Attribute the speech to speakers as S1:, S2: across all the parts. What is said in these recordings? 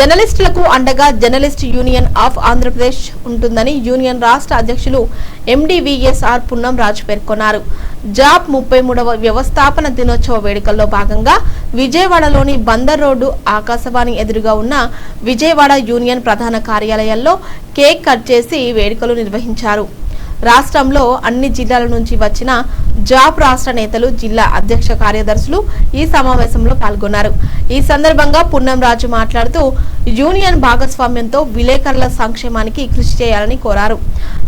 S1: జర్నలిస్టులకు అండగా journalist union of Andhra Pradesh ఉంటుందని యూనియన్ రాష్ట్ర అధ్యక్షులు ఎండివిఎస్ఆర్ పున్నం రాజు పేర్కొన్నారు. జాబ్ ముప్పై మూడవ వ్యవస్థాపన దినోత్సవ వేడుకల్లో భాగంగా విజయవాడలోని బందర్ రోడ్డు ఆకాశవాణి ఎదురుగా ఉన్న విజయవాడ యూనియన్ ప్రధాన కార్యాలయాల్లో కేక్ కట్ చేసి వేడుకలు నిర్వహించారు. రాష్ట్రంలో అన్ని జిల్లాల నుంచి వచ్చిన జాబ్ రాష్ట్ర నేతలు జిల్లా అధ్యక్ష కార్యదర్శులు ఈ సమావేశంలో పాల్గొన్నారు. ఈ సందర్భంగా పున్నం రాజు మాట్లాడుతూ యూనియన్ భాగస్వామ్యంతో విలేకరుల సంక్షేమానికి కృషి చేయాలని కోరారు.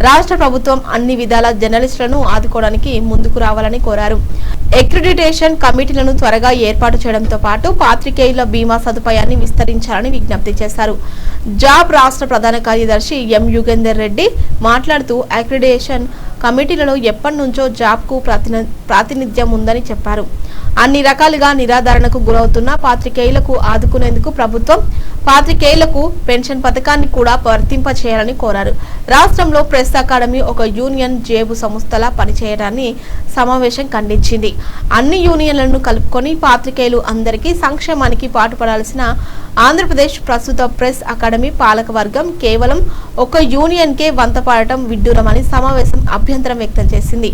S1: రాష్ట్ర ప్రభుత్వం అన్ని విధాల జర్నలిస్టులను ఆదుకోవడానికి ముందుకు రావాలని కోరారు. అక్రిడిటేషన్ కమిటీలను త్వరగా ఏర్పాటు చేయడంతో పాటు పాత్రికేయుల బీమా సదుపాయాన్ని విస్తరించాలని విజ్ఞప్తి చేశారు. జాబ్ రాష్ట్ర ప్రధాన కార్యదర్శి ఎం యుగేందర్ రెడ్డి మాట్లాడుతూ అక్రిడిటేషన్ కమిటీలలో ఎప్పటి నుంచో జాబ్కు ప్రతి ప్రాతినిధ్యం ఉందని చెప్పారు. అన్ని రకాలుగా నిరాధారణకు గురవుతున్న పాత్రికేయులకు ఆదుకునేందుకు ప్రభుత్వం పాత్రికేయులకు పెన్షన్ పథకాన్ని కూడా వర్తింపచేయాలని కోరారు. రాష్ట్రంలో ప్రెస్ అకాడమీ ఒక యూనియన్ జేబు సంస్థలా పనిచేయడాన్ని సమావేశం ఖండించింది. అన్ని యూనియన్లను కలుపుకొని పాత్రికేయులు అందరికీ సంక్షేమానికి పాటుపడాల్సిన ఆంధ్రప్రదేశ్ ప్రస్తుత ప్రెస్ అకాడమీ పాలక వర్గం కేవలం ఒక యూనియన్కే వంతపాడటం విడ్డూరమని సమావేశం అభ్యంతరం వ్యక్తం చేసింది.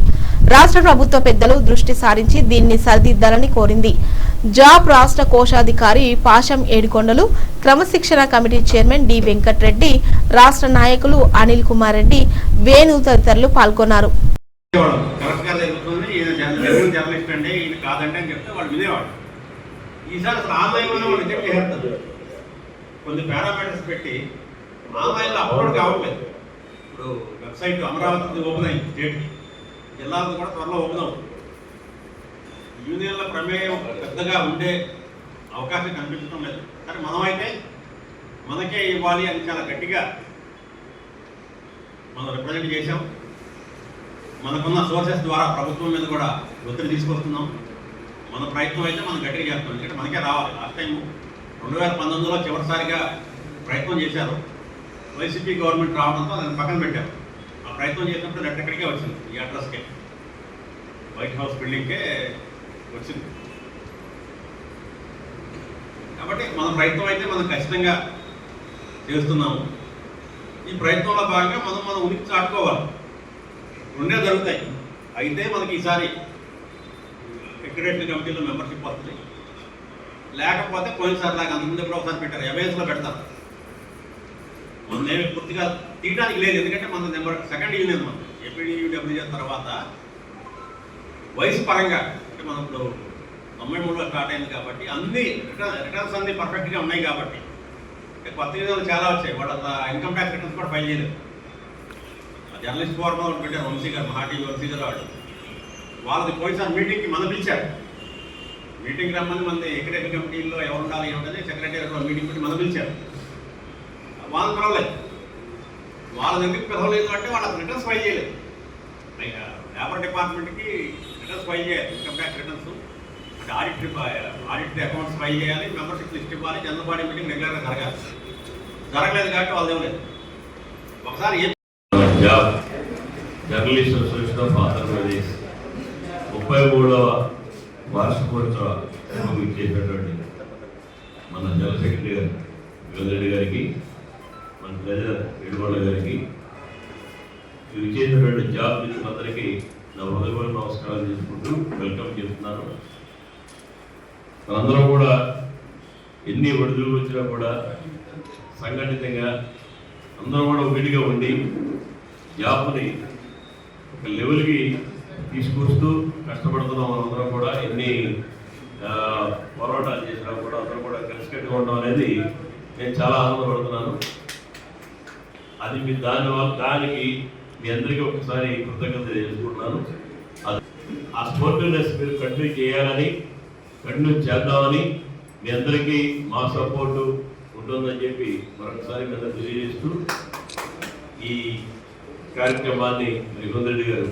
S1: రాష్ట్ర ప్రభుత్వ పెద్దలు దృష్టి సారించి దీన్ని సరిదిద్దాలని కోరింది. జాబ్ రాష్ట్ర కోశాధికారి పాషం ఏడుకొండలు క్రమశిక్షణ కమిటీ చైర్మన్ డి వెంకట్రెడ్డి రాష్ట్ర నాయకులు అనిల్ కుమార్ రెడ్డి వేణు తదితరులు పాల్గొన్నారు.
S2: కొన్ని పారామీటర్స్ పెట్టి ఆన్లైన్లో అప్లోడ్ కావట్లేదు. ఇప్పుడు వెబ్సైట్ అమరావతి ఓపెన్ అయింది స్టేట్ జిల్లాలో కూడా త్వరలో ఓపెన్ అవుతుంది. యూనియన్ల ప్రమేయం పెద్దగా ఉండే అవకాశం కనిపించడం లేదు. కానీ మనమైతే మనకే ఇవ్వాలి అని చాలా గట్టిగా మనం రిప్రజెంట్ చేశాం. మనకున్న సోర్సెస్ ద్వారా ప్రభుత్వం మీద కూడా ఒత్తిడి తీసుకొస్తున్నాం. మన ప్రయత్నం అయితే మనం గట్టిగా చేస్తాం ఎందుకంటే మనకే రావాలి. లాస్ట్ టైం రెండు వేల పంతొమ్మిదిలో చివరిసారిగా ప్రయత్నం చేశారు. వైసీపీ గవర్నమెంట్ రావడంతో దాన్ని పక్కన పెట్టారు. ఆ ప్రయత్నం చేసినప్పుడు రెట్టెక్కడికే వచ్చింది. ఈ అడ్రస్కే వైట్ హౌస్ బిల్డింగ్కే వచ్చింది. కాబట్టి మన ప్రయత్నం అయితే మనం ఖచ్చితంగా చేస్తున్నాము. ఈ ప్రయత్నంలో భాగంగా మనం మనం ఉనికి చాటుకోవాలి. రెండే జరుగుతాయి. అయితే మనకి ఈసారి సెక్రటరీ కమిటీలో మెంబర్షిప్ వస్తుంది. లేకపోతే పోయినసారి లాగా అంతకుముందు ఎప్పుడో ఒకసారి పెట్టారు. ఎవేస్లో పెడతారు. మనమేమి ఏమి పూర్తిగా తీయడానికి లేదు. ఎందుకంటే మన నెంబర్ సెకండ్ యూనియన్ మనం ఏపీడీయూడబ్ల్యూజే తర్వాత వయసు పరంగా కాబట్టి మనం ఇప్పుడు తొంభై మూడులో స్టార్ట్ అయింది కాబట్టి అన్ని రిటర్న్ రిటర్న్స్ అన్ని పర్ఫెక్ట్గా ఉన్నాయి కాబట్టి. కొత్త యూనియన్లు చాలా వచ్చాయి. వాళ్ళ ఇన్కమ్ ట్యాక్స్ రిటర్న్స్ కూడా ఫైల్ చేయలేదు. ఆ జర్నలిస్ట్ ఫోరం ఒకటి పెట్టారు వంశీ గారు మహాటీ వంశీ గారు వాళ్ళు వాళ్ళది పోయినసారి మీటింగ్కి మనం పిలిచారు. మీటింగ్ రమ్మని మన ఎకడమిక్ కమిటీలో ఎవరు ఉండాలి ఏమిటని సెక్రటరీ మీటింగ్ పెట్టి మనం పిలిచారు. వాళ్ళకి పిలవలేదు. వాళ్ళ దగ్గరికి పిలవలేదు అంటే వాళ్ళకి రిటర్న్స్ ఫైల్ చేయలేదు. లేబర్ డిపార్ట్మెంట్కి రిటర్న్స్ ఫైల్ చేయాలి. ఇన్కమ్ ట్యాక్స్ రిటర్న్స్ అంటే ఆడిట్ ఆడిట్ అకౌంట్స్ ఫైల్ చేయాలి. మెంబర్షిప్ లిస్ట్ ఇవ్వాలి. జనరల్ బాడీ మీటింగ్ రెగ్యులర్గా జరగాలి. జరగలేదు కాబట్టి వాళ్ళు ఇవ్వలేదు. ఒకసారి ఏ
S3: జర్నలిస్ట్ అసోసియేషన్ ఆఫ్ ఆంధ్రప్రదేశ్. ముప్పై మూడవ వార్షికోత్సవ చేసినటువంటి మన జనరల్ సెక్రటరీ గారు యువరెడ్డి గారికి మన ట్రెజరర్ ఎడుగొండ గారికి ఇవి చేసినటువంటి జాబ్ మిత్రులందరికీ నా హృదయపూర్వక నమస్కారాలు చేసుకుంటూ వెల్కమ్ చెప్తున్నాను మనందరం కూడా ఎన్ని ఒడిదులు వచ్చినా కూడా సంఘటితంగా అందరం కూడా ఒకటిగా ఉండి జాబ్ని ఒక లెవెల్కి తీసుకొస్తూ కష్టపడుతున్నాం మనందరం కూడా. ఎన్ని పోరాటాలు చేసినా కూడా అందరం కూడా కలిసికట్టుగా ఉండడం అనేది నేను చాలా ఆనందపడుతున్నాను. అది మీ దాని వల్ల దానికి మీ అందరికీ ఒకసారి కృతజ్ఞత చేసుకుంటున్నాను ఆ స్పోర్టివ్నెస్ మీరు కంటిన్యూ చేయాలని కంటిన్యూ చేద్దామని మీ అందరికీ మా సపోర్టు ఉంటుందని చెప్పి మరొకసారి మీద తెలియజేస్తూ ఈ కార్యక్రమాన్ని రిగుంద్ రెడ్డి గారు